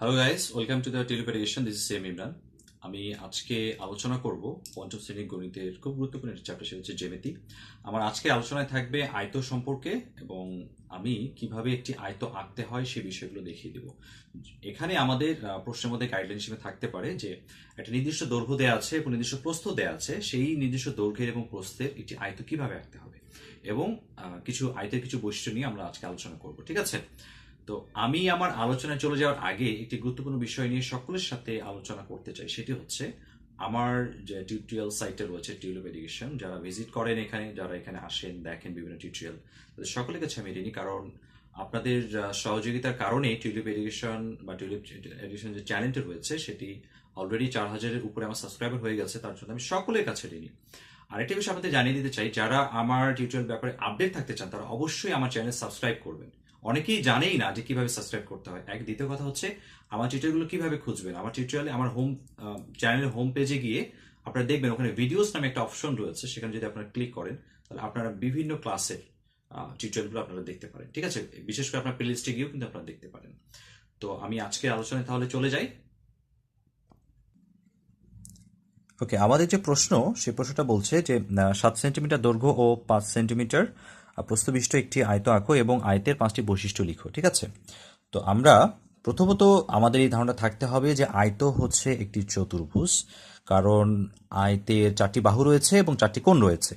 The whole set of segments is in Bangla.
Hello guys welcome to the Tulip Education this is same Imran আমি আজকে আলোচনা করব পঞ্চম শ্রেণির গণিতের খুব গুরুত্বপূর্ণ একটি চ্যাপ্টার সেটা হচ্ছে জ্যামিতি। আমার আজকে আলোচনায় থাকবে আয়ত সম্পর্কে এবং আমি কীভাবে একটি আয়ত আঁকতে হয় সেই বিষয়গুলো দেখিয়ে দেব। এখানে আমাদের প্রশ্নের মধ্যে গাইডলাইন হিসেবে থাকতে পারে যে একটা নির্দিষ্ট দৈর্ঘ্য দেওয়া আছে এবং নির্দিষ্ট প্রস্থ দেওয়া আছে, সেই নির্দিষ্ট দৈর্ঘ্যের এবং প্রস্থের একটি আয়ত কীভাবে আঁকতে হবে এবং কিছু আয়তের কিছু বৈশিষ্ট্য নিয়ে আমরা আজকে আলোচনা করব, ঠিক আছে? তো আমি আমার আলোচনায় চলে যাওয়ার আগে একটি গুরুত্বপূর্ণ বিষয় নিয়ে সকলের সাথে আলোচনা করতে চাই। সেটি হচ্ছে আমার যে টিউটোরিয়াল সাইটে রয়েছে টিউলিপ এডুকেশন যারা ভিজিট করেন এখানে, যারা এখানে আসেন, দেখেন বিভিন্ন টিউটোরিয়াল তাদের সকলের কাছে আমি ঋণী কারণ আপনাদের সহযোগিতার কারণে টিউলিপ এডুকেশন বা টিউলিপ এডুকেশন যে চ্যানেলটি রয়েছে, সেটি অলরেডি চার হাজারের উপরে আমার সাবস্ক্রাইবার হয়ে গেছে, তার জন্য আমি সকলের কাছে ঋণী আরেকটি বিষয় আপনাদের জানিয়ে দিতে চাই, যারা আমার টিউটোরিয়াল ব্যাপারে আপডেট থাকতে চান, তারা অবশ্যই আমার চ্যানেল সাবস্ক্রাইব করবেন। অনেকেই জানেই না যে কীভাবে সাবস্ক্রাইব করতে হয়। এক দ্বিতীয় কথা হচ্ছে, আমার টিউটোরিয়ালগুলো কীভাবে খুঁজবেন? আমার টিউটোরিয়ালে আমার হোম চ্যানেলের হোম পেজে গিয়ে আপনারা দেখবেন ওখানে ভিডিওস নামে একটা অপশন রয়েছে। সেখানে যদি আপনারা ক্লিক করেন, তাহলে আপনারা বিভিন্ন ক্লাসের টিউটোরিয়ালগুলো আপনারা দেখতে পারেন। ঠিক আছে? বিশেষ করে আপনার প্লেলিস্টে গিয়েও কিন্তু আপনারা দেখতে পারেন। তো আমি আজকে আলোচনায় তাহলে চলে যাই। ওকে আমাদের যে প্রশ্ন সেই প্রশ্নটা বলছে যে সাত সেন্টিমিটার দৈর্ঘ্য ও পাঁচ সেন্টিমিটার আহ, প্রস্থবিষ্ট একটি আয়ত আঁকো এবং আয়তের পাঁচটি বৈশিষ্ট্য লিখো ঠিক আছে? তো আমরা প্রথমত আমাদের এই ধারণা থাকতে হবে যে আয়ত হচ্ছে একটি চতুর্ভুজ কারণ আয়তের চারটি বাহু রয়েছে এবং চারটি কোণ রয়েছে।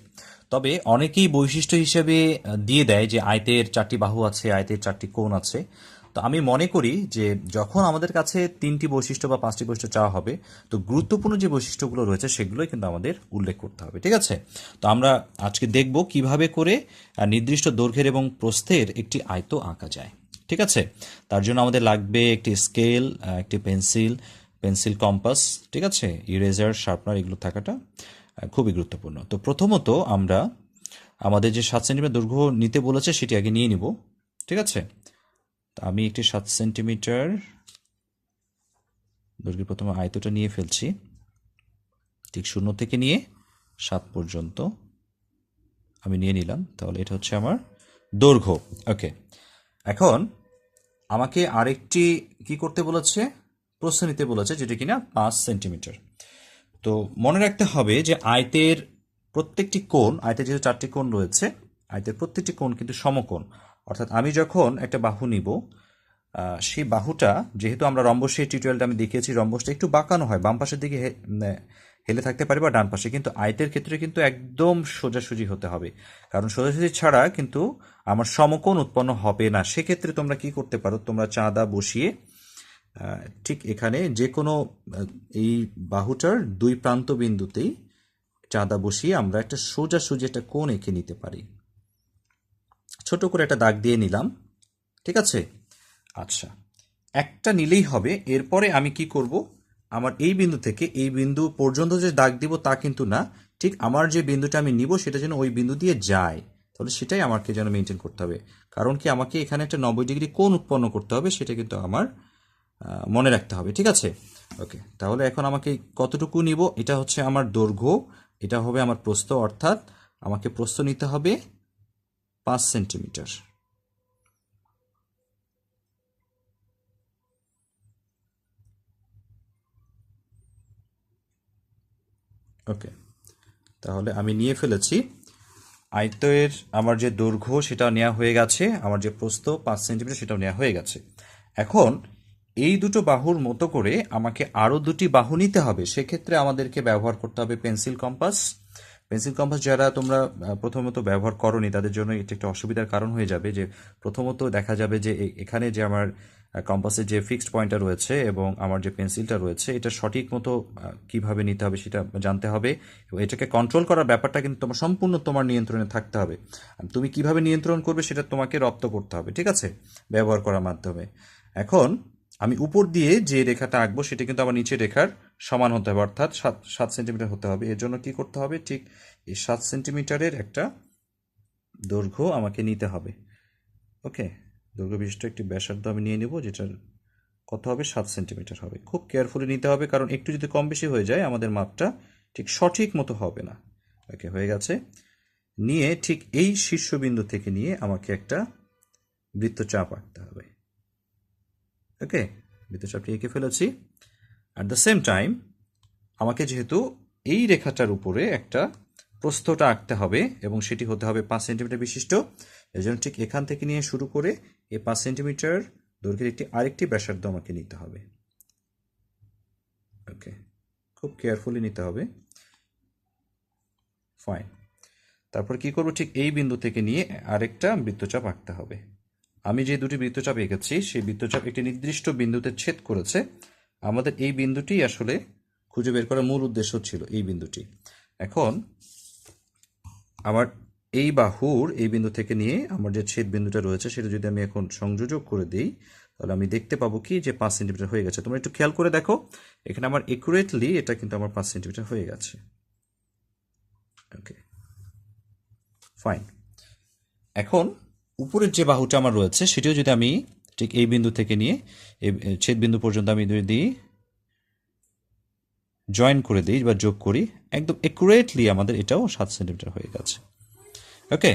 তবে অনেকেই বৈশিষ্ট্য হিসেবে দিয়ে দেয় যে আয়তের চারটি বাহু আছে আয়তের চারটি কোণ আছে। তো আমি মনে করি যে যখন আমাদের কাছে তিনটি বৈশিষ্ট্য বা পাঁচটি বৈশিষ্ট্য চাওয়া হবে, তো গুরুত্বপূর্ণ যে বৈশিষ্ট্যগুলো রয়েছে সেগুলোই কিন্তু আমাদের উল্লেখ করতে হবে, ঠিক আছে? তো আমরা আজকে দেখব কীভাবে করে নির্দিষ্ট দৈর্ঘ্যের এবং প্রস্থের একটি আয়ত আঁকা যায়, ঠিক আছে? তার জন্য আমাদের লাগবে একটি স্কেল একটি পেন্সিল পেন্সিল কম্পাস, ঠিক আছে? ইরেজার, শার্পনার, এগুলো থাকাটা খুবই গুরুত্বপূর্ণ। তো প্রথমত আমরা আমাদের যে সাত সেন্টিমিটার দৈর্ঘ্য নিতে বলেছে সেটি আগে নিয়ে নিব, ঠিক আছে? আমি একটি সাত সেন্টিমিটার দৈর্ঘ্যের প্রথমে আয়তটা নিয়ে ফেলছি। ঠিক শূন্য থেকে নিয়ে সাত পর্যন্ত আমি নিয়ে নিলাম। তাহলে এটা হচ্ছে আমার দৈর্ঘ্য। ওকে, এখন আমাকে আরেকটি কি করতে বলেছে? প্রশ্ন নিতে বলেছে যেটা কিনা পাঁচ সেন্টিমিটার। তো মনে রাখতে হবে যে আয়তের প্রত্যেকটি কোণ, আয়তের যেহেতু চারটি কোণ রয়েছে, আয়তের প্রত্যেকটি কোণ কিন্তু সমকোণ। অর্থাৎ আমি যখন একটা বাহু নিব সেই বাহুটা, যেহেতু আমরা রম্বসের টিউটোরিয়ালটা আমি দেখিয়েছি, রম্বসটা একটু বাঁকানো হয়, বাম পাশের দিকে হেলে থাকতে পারে বা ডান পাশে, কিন্তু আয়তের ক্ষেত্রে কিন্তু একদম সোজাসুজি হতে হবে। কারণ সোজাসুজি ছাড়া কিন্তু আমার সমকোণ উৎপন্ন হবে না। সেক্ষেত্রে তোমরা কি করতে পারো? তোমরা চাঁদা বসিয়ে ঠিক এখানে যে কোনো এই বাহুটার দুই প্রান্ত বিন্দুতেই চাঁদা বসিয়ে আমরা একটা সোজাসুজি একটা কোণ এঁকে নিতে পারি। ছোট করে একটা দাগ দিয়ে নিলাম। ঠিক আছে? আচ্ছা। একটা নিলেই হবে। এরপরে আমি কি করব? আমার এই বিন্দু থেকে এই বিন্দু পর্যন্ত যে দাগ দিব তা কিন্তু না। ঠিক আমার যে বিন্দুটা আমি নিব সেটা যেন ওই বিন্দু দিয়ে যায়। তাহলে সেটাই আমাকে যেন মেনটেন করতে হবে। কারণ কি আমাকে এখানে একটা নব্বই ডিগ্রি কোণ উৎপন্ন করতে হবে, সেটা কিন্তু আমার মনে রাখতে হবে। ঠিক আছে? ওকে। তাহলে এখন আমাকে কতটুকু নিব? এটা হচ্ছে আমার দৈর্ঘ্য। এটা হবে আমার প্রস্থ, অর্থাৎ আমাকে প্রস্থ নিতে হবে পাঁচ সেন্টিমিটার। ওকে, তাহলে আমি নিয়ে ফেলেছি। আয়তের আমার যে দৈর্ঘ্য সেটা নেওয়া হয়ে গেছে। আমার যে প্রস্থ, পাঁচ সেন্টিমিটার, সেটাও নেওয়া হয়ে গেছে। এখন এই দুটো বাহুর মতো করে আমাকে আরও দুটি বাহু নিতে হবে। সেক্ষেত্রে আমাদেরকে ব্যবহার করতে হবে পেন্সিল কম্পাস। পেন্সিল কম্পাস যারা তোমরা প্রথমত ব্যবহার করনি, তাদের জন্য এটা একটা অসুবিধার কারণ হয়ে যাবে যে প্রথমত দেখা যাবে যে এখানে যে আমার কম্পাসের যে ফিক্সড পয়েন্টটা রয়েছে এবং আমার যে পেন্সিলটা রয়েছে, এটা সঠিক মতো কীভাবে নিতে হবে সেটা জানতে হবে এবং এটাকে কন্ট্রোল করার ব্যাপারটা কিন্তু তোমার সম্পূর্ণ তোমার নিয়ন্ত্রণে থাকতে হবে। তুমি কীভাবে নিয়ন্ত্রণ করবে সেটা তোমাকে রপ্ত করতে হবে, ঠিক আছে? ব্যবহার করার মাধ্যমে। এখন আমি উপর দিয়ে যে রেখাটা আঁকবো সেটা কিন্তু আমার নিচের রেখার সমান হতে হবে, অর্থাৎ সাত সাত সেন্টিমিটার হতে হবে। এর জন্য কি করতে হবে? ঠিক এই সাত সেন্টিমিটারের একটা দৈর্ঘ্য আমাকে নিতে হবে। ওকে দৈর্ঘ্য বিশিষ্ট একটি ব্যাসার্ধ আমি নিয়ে নেব, যেটার কত হবে? সাত সেন্টিমিটার হবে। খুব কেয়ারফুলি নিতে হবে, কারণ একটু যদি কম বেশি হয়ে যায়, আমাদের মাপটা ঠিক সঠিক মতো হবে না। ওকে হয়ে গেছে। নিয়ে ঠিক এই শীর্ষবিন্দু থেকে নিয়ে আমাকে একটা বৃত্তচাপ আঁকতে হবে। ওকে বৃত্তচাপটি এঁকে ফেলেছি। অ্যাট দ্য সেম টাইম আমাকে যেহেতু এই রেখাটার উপরে একটা প্রস্থটা আঁকতে হবে এবং সেটি হতে হবে পাঁচ সেন্টিমিটার বিশিষ্ট এই জন্য ঠিক এখান থেকে নিয়ে শুরু করে এই পাঁচ সেন্টিমিটার দৈর্ঘ্যের একটি আরেকটি ব্যাসার্ধ আমাকে নিতে হবে। ওকে, খুব কেয়ারফুলি নিতে হবে। ফাইন তারপর কি করব? ঠিক এই বিন্দু থেকে নিয়ে আরেকটা বৃত্তচাপ আঁকতে হবে। আমি যে দুটি বৃত্তচাপ এঁকেছি, সেই বৃত্তচাপ একটি নির্দিষ্ট বিন্দুতে ছেদ করেছে। আমাদের এই বিন্দুটি আসলে খুঁজে বের করার মূল উদ্দেশ্য ছিল, এই বিন্দুটি। এখন আমার এই বাহুর এই বিন্দু থেকে নিয়ে আমার যে ছেদ বিন্দুটা রয়েছে, সেটা যদি আমি এখন সংযোজক করে দিই, তাহলে আমি দেখতে পাবো কি যে পাঁচ সেন্টিমিটার হয়ে গেছে। তোমরা একটু খেয়াল করে দেখো, এখানে আমার একুরেটলি এটা কিন্তু আমার পাঁচ সেন্টিমিটার হয়ে গেছে। ওকে ফাইন এখন উপরের যে বাহুটা আমার রয়েছে, সেটিও যদি আমি ঠিক এই বিন্দু থেকে নিয়ে এই ছেদ বিন্দু পর্যন্ত আমি যদি জয়েন করে দিই বা যোগ করি, একদম একুরেটলি আমাদের এটাও সাত সেন্টিমিটার হয়ে গেছে। ওকে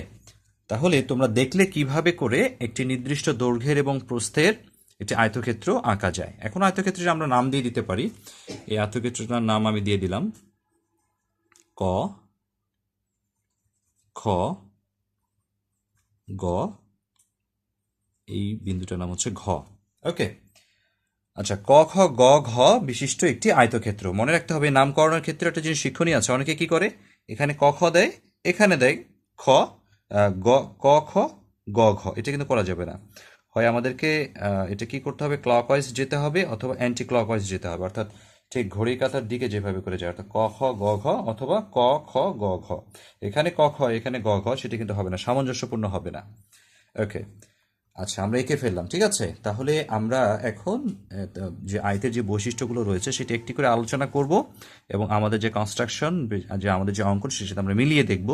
তাহলে তোমরা দেখলে কীভাবে করে একটি নির্দিষ্ট দৈর্ঘ্যের এবং প্রস্থের একটি আয়তক্ষেত্র আঁকা যায়। এখন আয়তক্ষেত্রের আমরা নাম দিয়ে দিতে পারি, এই আয়তক্ষেত্রটার নাম আমি দিয়ে দিলাম, ক, খ গ। এই বিন্দুটার নাম হচ্ছে ঘ। ওকে। আচ্ছা ক, খ, গ, ঘ বিশিষ্ট একটি আয়তক্ষেত্র। মনে রাখতে হবে, নামকরণের ক্ষেত্রে একটা জিনিস শিক্ষণীয় আছে। অনেকে কি করে? এখানে ক, খ দেয়, এখানে দেয় খ গ, ক, খ, গ, ঘ। এটা কিন্তু করা যাবে না। হয় আমাদেরকে এটা কি করতে হবে? ক্লকওয়াইজ যেতে হবে অথবা অ্যান্টি ক্লকওয়াইজ যেতে হবে। অর্থাৎ ঠিক ঘড়ির কাঁটার দিকে যেভাবে করে যায়, অর্থাৎ ক, খ, গ, ঘ অথবা ক, খ, গ, ঘ। এখানে ক, খ, এখানে গ, ঘ, সেটা কিন্তু হবে না, সামঞ্জস্যপূর্ণ হবে না। ওকে আচ্ছা আমরা এঁকে ফেললাম, ঠিক আছে? তাহলে আমরা এখন যে আয়তের যে বৈশিষ্ট্যগুলো রয়েছে, সেটা একটি করে আলোচনা করব এবং আমাদের যে কনস্ট্রাকশন যে আমাদের যে অঙ্কন সাথে আমরা মিলিয়ে দেখব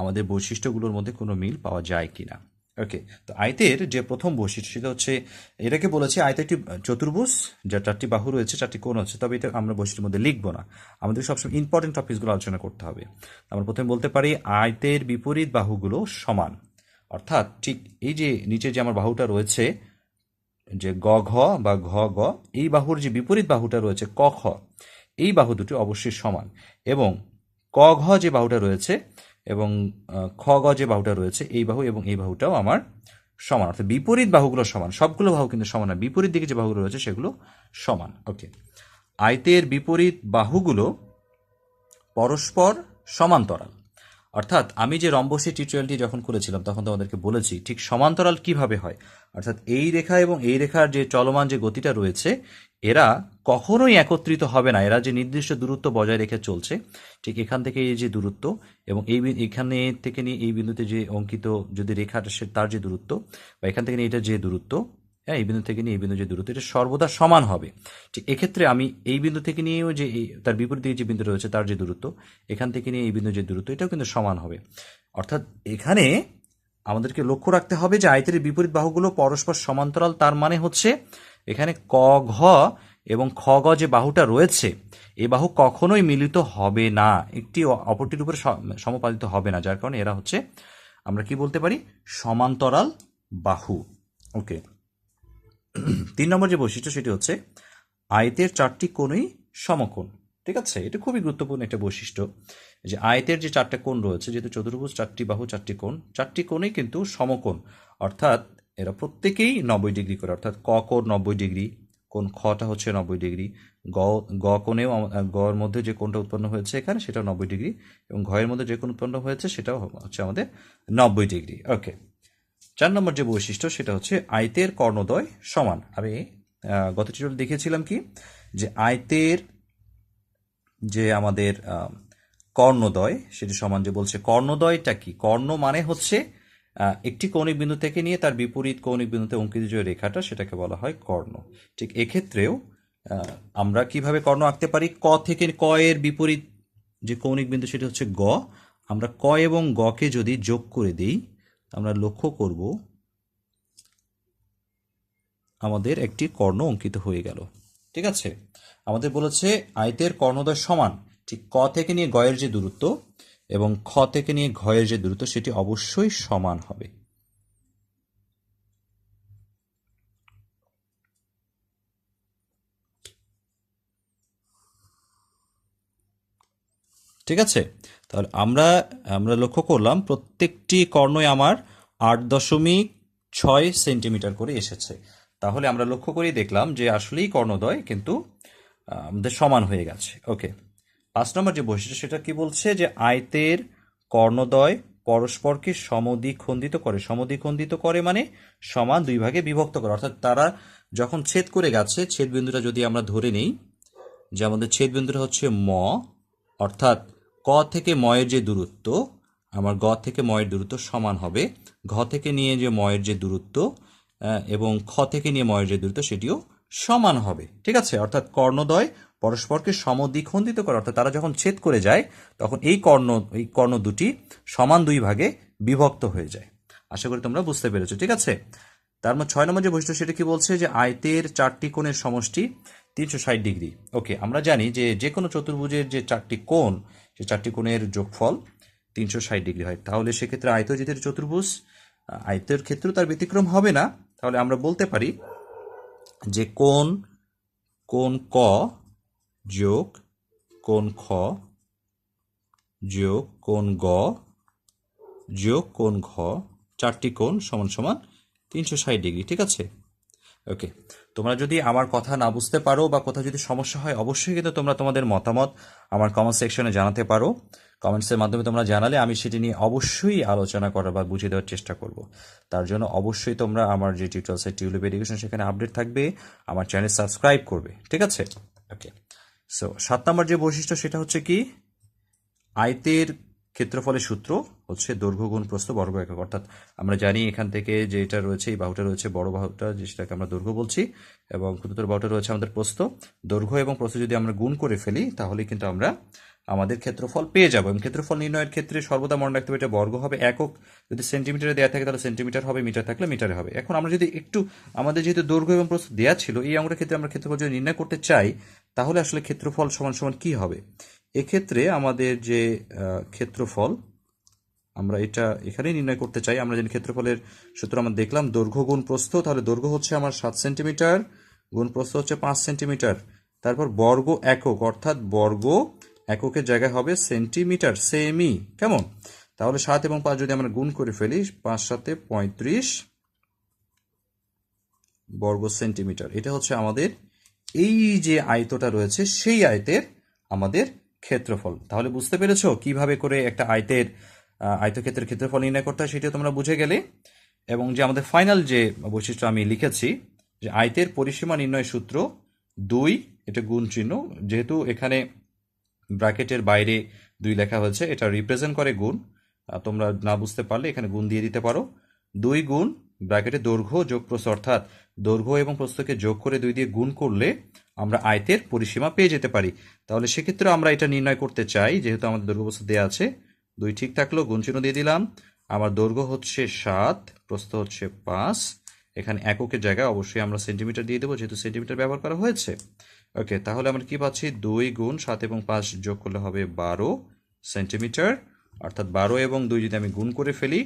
আমাদের বৈশিষ্ট্যগুলোর মধ্যে কোনো মিল পাওয়া যায় কিনা। ওকে তো আয়তের যে প্রথম বৈশিষ্ট্য সেটা হচ্ছে, এটাকে বলেছি আয়তের একটি চতুর্ভুজ, যার চারটি বাহু রয়েছে, চারটি কোণ আছে, তবে এটা আমরা বৈশিষ্ট্যের মধ্যে লিখব না। আমাদের সবসময় ইম্পর্টেন্ট টপিকসগুলো আলোচনা করতে হবে। আমরা প্রথমে বলতে পারি আয়তের বিপরীত বাহুগুলো সমান। অর্থাৎ ঠিক এই যে নিচে যে আমার বাহুটা রয়েছে, যে গ, ঘ বা ঘ, গ, এই বাহুর যে বিপরীত বাহুটা রয়েছে, ক, খ, এই বাহু দুটি অবশ্যই সমান। এবং ক, ঘ যে বাহুটা রয়েছে এবং খ গ যে বাহুটা রয়েছে, এই বাহু এবং এই বাহুটাও আমার সমান। অর্থাৎ বিপরীত বাহুগুলো সমান। সবগুলো বাহু কিন্তু সমান না। বিপরীত দিকে যে বাহুগুলো রয়েছে, সেগুলো সমান। ওকে আয়তের বিপরীত বাহুগুলো পরস্পর সমান্তরাল। অর্থাৎ আমি যে রম্বসের টিউটোরিয়ালটি যখন করেছিলাম তখন তোমাদেরকে বলেছি, ঠিক সমান্তরাল কীভাবে হয়? অর্থাৎ এই রেখা এবং এই রেখার যে চলমান যে গতিটা রয়েছে, এরা কখনোই একত্রিত হবে না। এরা যে নির্দিষ্ট দূরত্ব বজায় রেখে চলছে, ঠিক এখান থেকে এই যে দূরত্ব এবং এই এখানে থেকে নিয়ে এই বিন্দুতে যে অঙ্কিত যদি রেখাটা সে তার যে দূরত্ব বা এখান থেকে নিয়ে এটা যে দূরত্ব হ্যাঁ এই বিন্দু থেকে নিয়ে এই বিন্দু যে দূরত্ব, এটা সর্বদা সমান হবে। ঠিক এক্ষেত্রে আমি এই বিন্দু থেকে নিয়েও যে তার বিপরীত দিকে যে বিন্দু রয়েছে, তার যে দূরত্ব, এখান থেকে নিয়ে এই বিন্দু যে দূরত্ব, এটাও কিন্তু সমান হবে। অর্থাৎ এখানে আমাদেরকে লক্ষ্য রাখতে হবে যে আয়তের বিপরীত বাহুগুলো পরস্পর সমান্তরাল, তার মানে হচ্ছে এখানে ক, ঘ এবং খ, গ যে বাহুটা রয়েছে এই বাহু কখনোই মিলিত হবে না। একটি অপরটির উপরে স- সমাপাদিত হবে না, যার কারণে এরা হচ্ছে, আমরা কি বলতে পারি? সমান্তরাল বাহু। ওকে। তিন নম্বর যে বৈশিষ্ট্য সেটি হচ্ছে আয়তের চারটি কোণই সমকোণ। ঠিক আছে? এটা খুবই গুরুত্বপূর্ণ একটা বৈশিষ্ট্য যে আয়তের যে চারটা কোণ রয়েছে, যেহেতু চতুর্ভুজ, চারটি বাহু, চারটি কোণ, চারটি কোণই কিন্তু সমকোণ। অর্থাৎ এরা প্রত্যেকেই নব্বই ডিগ্রি করে। অর্থাৎ ক কোণ নব্বই ডিগ্রি, কোণ খটা হচ্ছে নব্বই ডিগ্রি। গ গ কোণেও গর মধ্যে যে কোণটা উৎপন্ন হয়েছে এখানে সেটাও নব্বই ডিগ্রি এবং ঘয়ের মধ্যে যে কোণ উৎপন্ন হয়েছে সেটাও হচ্ছে আমাদের নব্বই ডিগ্রি। ওকে। চার নম্বর যে বৈশিষ্ট্য, সেটা হচ্ছে আয়তের কর্ণদ্বয় সমান। আমি গত টিউটোরিয়ালে দেখিয়েছিলাম কি? যে আয়তের যে আমাদের কর্ণদ্বয়, সেটি সমান যে বলছে কর্ণদ্বয়টা কি? কর্ণ মানে হচ্ছে একটি কৌণিক বিন্দু থেকে নিয়ে তার বিপরীত কৌণিক বিন্দুতে অঙ্কিত যে রেখাটা, সেটাকে বলা হয় কর্ণ। ঠিক এক্ষেত্রেও আমরা কীভাবে কর্ণ আঁকতে পারি? ক থেকে ক এর বিপরীত যে কৌণিক বিন্দু, সেটি হচ্ছে গ। আমরা ক এবং গকে যদি যোগ করে দিই আমরা লক্ষ্য করব, আমাদের একটি কর্ণ অঙ্কিত হয়ে গেল। ঠিক আছে? আমাদের বলেছে আয়তের কর্ণদয় সমান, ঠিক ক থেকে নিয়ে গয়ের যে দূরত্ব এবং খ থেকে নিয়ে ঘয়ের যে দূরত্ব, সেটি অবশ্যই সমান হবে। ঠিক আছে? তাহলে আমরা আমরা লক্ষ্য করলাম প্রত্যেকটি কর্ণই আমার আট দশমিক ছয় সেন্টিমিটার করে এসেছে। তাহলে আমরা লক্ষ্য করেই দেখলাম যে আসলেই কর্ণদ্বয় কিন্তু আমাদের সমান হয়ে গেছে। ওকে। পাঁচ নম্বর যে বৈশিষ্ট্য, সেটা কি বলছে যে আয়তের কর্ণদ্বয় পরস্পরকে সমদ্বিখণ্ডিত করে সমদ্বিখণ্ডিত করে মানে সমান দুই ভাগে বিভক্ত করে। অর্থাৎ তারা যখন ছেদ করে গেছে ছেদ বিন্দুটা যদি আমরা ধরে নিই, যে আমাদের ছেদ বিন্দুটা হচ্ছে ম, অর্থাৎ ক থেকে ময়ের যে দূরত্ব, আমার গ থেকে ময়ের দূরত্ব সমান হবে। ঘ থেকে নিয়ে যে ময়ের যে দূরত্ব এবং খ থেকে নিয়ে ময়ের যে দূরত্ব, সেটিও সমান হবে। ঠিক আছে? অর্থাৎ কর্ণদ্বয় পরস্পরকে সমদ্বিখণ্ডিত করে, অর্থাৎ তারা যখন ছেদ করে যায়, তখন এই কর্ণ এই কর্ণ দুটি সমান দুই ভাগে বিভক্ত হয়ে যায়। আশা করি তোমরা বুঝতে পেরেছ। ঠিক আছে? তার মধ্যে ছয় নম্বর যে বৈশিষ্ট্য, সেটা কি বলছে যে আয়তের চারটি কোণের সমষ্টি তিনশো ষাট ডিগ্রি। ওকে, আমরা জানি যে যে কোনো চতুর্ভুজের যে চারটি কোণ সে চারটি কোণের যোগফল তিনশো ষাট ডিগ্রি হয়। তাহলে সেক্ষেত্রে আয়তজিতের চতুর্ভুজ, আয়তের ক্ষেত্রেও তার ব্যতিক্রম হবে না। তাহলে আমরা বলতে পারি যে কোন কোন ক যোগ কোন খ যোগ কোন গ যোগ কোন ঘ, চারটি কোণ সমান সমান তিনশো ষাট ডিগ্রি, ঠিক আছে? ওকে। তোমরা যদি আমার কথা না বুঝতে পারো বা কোথাও যদি সমস্যা হয়, অবশ্যই কিন্তু তোমরা তোমাদের মতামত আমার কমেন্ট সেকশনে জানাতে পারো। কমেন্টসের মাধ্যমে তোমরা জানালে আমি সেটি নিয়ে অবশ্যই আলোচনা করার বা বুঝিয়ে দেওয়ার চেষ্টা করব। তার জন্য অবশ্যই তোমরা আমার যে টিউটোরিয়াল সাইট টিউলিপ এডুকেশন সেখানে আপডেট থাকবে। আমার চ্যানেল সাবস্ক্রাইব করবে। ঠিক আছে? ওকে সো সাত নম্বর যে বৈশিষ্ট্য, সেটা হচ্ছে কি? আয়তের ক্ষেত্রফলের সূত্র হচ্ছে দৈর্ঘ্য গুণ প্রস্থ বর্গ একক। অর্থাৎ আমরা জানি এখান থেকে যে এটা রয়েছে, এই বাহুটা রয়েছে বড় বাহুটা, যে সেটাকে আমরা দৈর্ঘ্য বলছি, এবং ক্ষুদ্রতর বাহুটা রয়েছে আমাদের প্রস্থ। দৈর্ঘ্য এবং প্রস্থ যদি আমরা গুণ করে ফেলি, তাহলে কিন্তু আমরা আমাদের ক্ষেত্রফল পেয়ে যাব, এবং ক্ষেত্রফল নির্ণয়ের ক্ষেত্রে সর্বদা মনে রাখতে হবে এটা বর্গ হবে একক। যদি সেন্টিমিটারে দেওয়া থাকে, তাহলে সেন্টিমিটার হবে, মিটার থাকলে মিটারে হবে। এখন আমরা যদি একটু, আমাদের যেহেতু দৈর্ঘ্য এবং প্রস্থ দেওয়া ছিল, এই অঙ্গের ক্ষেত্রে আমরা ক্ষেত্রফল যদি নির্ণয় করতে চাই, তাহলে আসলে ক্ষেত্রফল সমান সমান কি হবে? এক্ষেত্রে আমাদের যে ক্ষেত্রফল আমরা এটা এখানেই নির্ণয় করতে চাই। আমরা যদি ক্ষেত্রফলের সূত্র আমরা দেখলাম, দৈর্ঘ্য গুণ প্রস্থ, তাহলে দৈর্ঘ্য হচ্ছে আমার সাত সেন্টিমিটার, গুণ প্রস্থ হচ্ছে পাঁচ সেন্টিমিটার। তারপর বর্গ একক, অর্থাৎ বর্গ এককের জায়গায় হবে সেন্টিমিটার, সেমি। কেমন? তাহলে সাত এবং পাঁচ যদি আমরা গুণ করে ফেলি, পাঁচ সাতে পঁয়ত্রিশ বর্গ সেন্টিমিটার। এটা হচ্ছে আমাদের এই যে আয়তটা রয়েছে, সেই আয়তের আমাদের ক্ষেত্রফল। তাহলে বুঝতে পেরেছ কীভাবে করে একটা আয়তের আয়তক্ষেত্রের ক্ষেত্রফল নির্ণয় করতে হয় সেটা তোমরা বুঝে গেলে। এবং যে আমাদের ফাইনাল যে বৈশিষ্ট্য আমি লিখেছি, যে আয়তের পরিসীমা নির্ণয় সূত্র দুই, এটা গুণ চিহ্ন, যেহেতু এখানে ব্র্যাকেটের বাইরে দুই লেখা হয়েছে, এটা রিপ্রেজেন্ট করে গুণ। তোমরা না বুঝতে পারলে এখানে গুণ দিয়ে দিতে পারো। দুই গুণ ব্র্যাকেটে দৈর্ঘ্য যোগ প্রস্থ অর্থাৎ দৈর্ঘ্য এবং প্রস্থকে যোগ করে দুই দিয়ে গুণ করলে আমরা আয়তের পরিসীমা পেয়ে যেতে পারি। তাহলে সেক্ষেত্রে আমরা এটা নির্ণয় করতে চাই, যেহেতু আমাদের দৈর্ঘ্য প্রস্থ দেওয়া আছে দুই ঠিক থাকল, গুণ চিহ্ন দিয়ে দিলাম। আমার দৈর্ঘ্য হচ্ছে সাত, প্রস্থ হচ্ছে পাঁচ। এখানে এককের জায়গায় অবশ্যই আমরা সেন্টিমিটার দিয়ে দেবো, যেহেতু সেন্টিমিটার ব্যবহার করা হয়েছে। ওকে, তাহলে আমরা কি পাচ্ছি? দুই গুণ সাত এবং পাঁচ যোগ করলে হবে বারো সেন্টিমিটার। অর্থাৎ বারো এবং দুই যদি আমি গুণ করে ফেলি,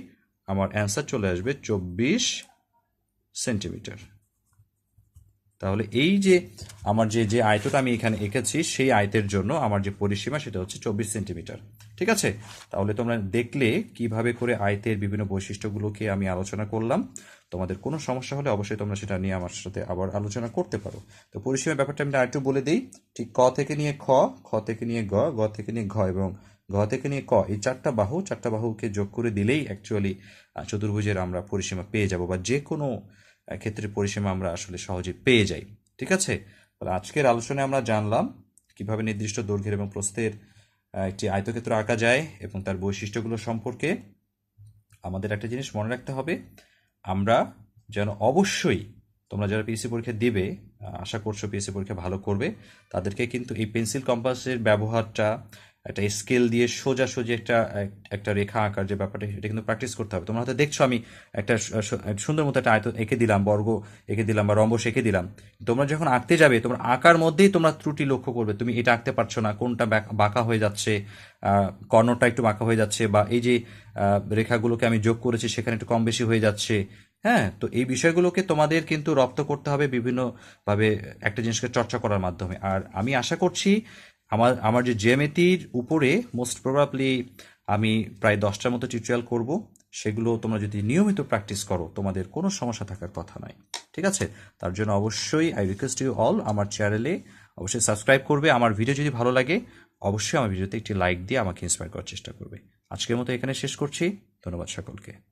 আমার অ্যান্সার চলে আসবে চব্বিশ সেন্টিমিটার। তাহলে এই যে আমার যে যে আয়তটা আমি এখানে এঁকেছি, সেই আয়তের জন্য আমার যে পরিসীমা, সেটা হচ্ছে চব্বিশ সেন্টিমিটার। ঠিক আছে? তাহলে তোমরা দেখলে কীভাবে করে আয়তের বিভিন্ন বৈশিষ্ট্যগুলোকে আমি আলোচনা করলাম। তোমাদের কোনো সমস্যা হলে অবশ্যই তোমরা সেটা নিয়ে আমার সাথে আবার আলোচনা করতে পারো। তো পরিসীমার ব্যাপারটা আমি আরেকটু বলে দিই। ঠিক ক থেকে নিয়ে খ খ থেকে নিয়ে গ গ থেকে নিয়ে ঘ এবং ঘ থেকে নিয়ে ক এই চারটা বাহু, চারটা বাহুকে যোগ করে দিলেই অ্যাকচুয়ালি চতুর্ভুজের আমরা পরিসীমা পেয়ে যাব বা যে কোনো ক্ষেত্রে পরিসীমা আমরা আসলে সহজে পেয়ে যাই। ঠিক আছে? আজকের আলোচনায় আমরা জানলাম কীভাবে নির্দিষ্ট দৈর্ঘ্যের এবং প্রস্থের একটি আয়তক্ষেত্র আঁকা যায় এবং তার বৈশিষ্ট্যগুলো সম্পর্কে আমাদের একটা জিনিস মনে রাখতে হবে। আমরা যেন অবশ্যই তোমরা যারা পিএসসি পরীক্ষা দেবে, আশা করছ পিএসসি পরীক্ষা ভালো করবে, তাদেরকে কিন্তু এই পেন্সিল কম্পাসের ব্যবহারটা একটা স্কেল দিয়ে সোজাসুজি একটা একটা রেখা আঁকার যে ব্যাপারটা, এটা কিন্তু প্র্যাকটিস করতে হবে। তোমরা হয়তো দেখছ আমি একটা সুন্দর মতো একটা আয়ত এঁকে দিলাম, বর্গ এঁকে দিলাম বা রম্বস এঁকে দিলাম। তোমরা যখন আঁকতে যাবে, তোমরা আঁকার মধ্যেই তোমরা ত্রুটি লক্ষ্য করবে। তুমি এটা আঁকতে পারছ না, কোনটা বাঁকা হয়ে যাচ্ছে কর্ণটা একটু বাঁকা হয়ে যাচ্ছে বা এই যে রেখাগুলোকে আমি যোগ করেছি, সেখানে একটু কম বেশি হয়ে যাচ্ছে হ্যাঁ? তো এই বিষয়গুলোকে তোমাদের কিন্তু রপ্ত করতে হবে বিভিন্নভাবে একটা জিনিসকে চর্চা করার মাধ্যমে। আর আমি আশা করছি আমার আমার যে জ্যামিতির উপরে মোস্ট প্রবাবলি আমি প্রায় দশটার মতো টিউটোরিয়াল করব, সেগুলো তোমরা যদি নিয়মিত প্র্যাকটিস করো, তোমাদের কোনো সমস্যা থাকার কথা নয়। ঠিক আছে? তার জন্য অবশ্যই আই রিকোয়েস্ট ইউ অল আমার চ্যানেলে অবশ্যই সাবস্ক্রাইব করবে। আমার ভিডিও যদি ভালো লাগে, অবশ্যই আমার ভিডিওতে একটি লাইক দিয়ে আমাকে ইন্সপায়ার করার চেষ্টা করবে। আজকের মতো এখানে শেষ করছি। ধন্যবাদ সকলকে।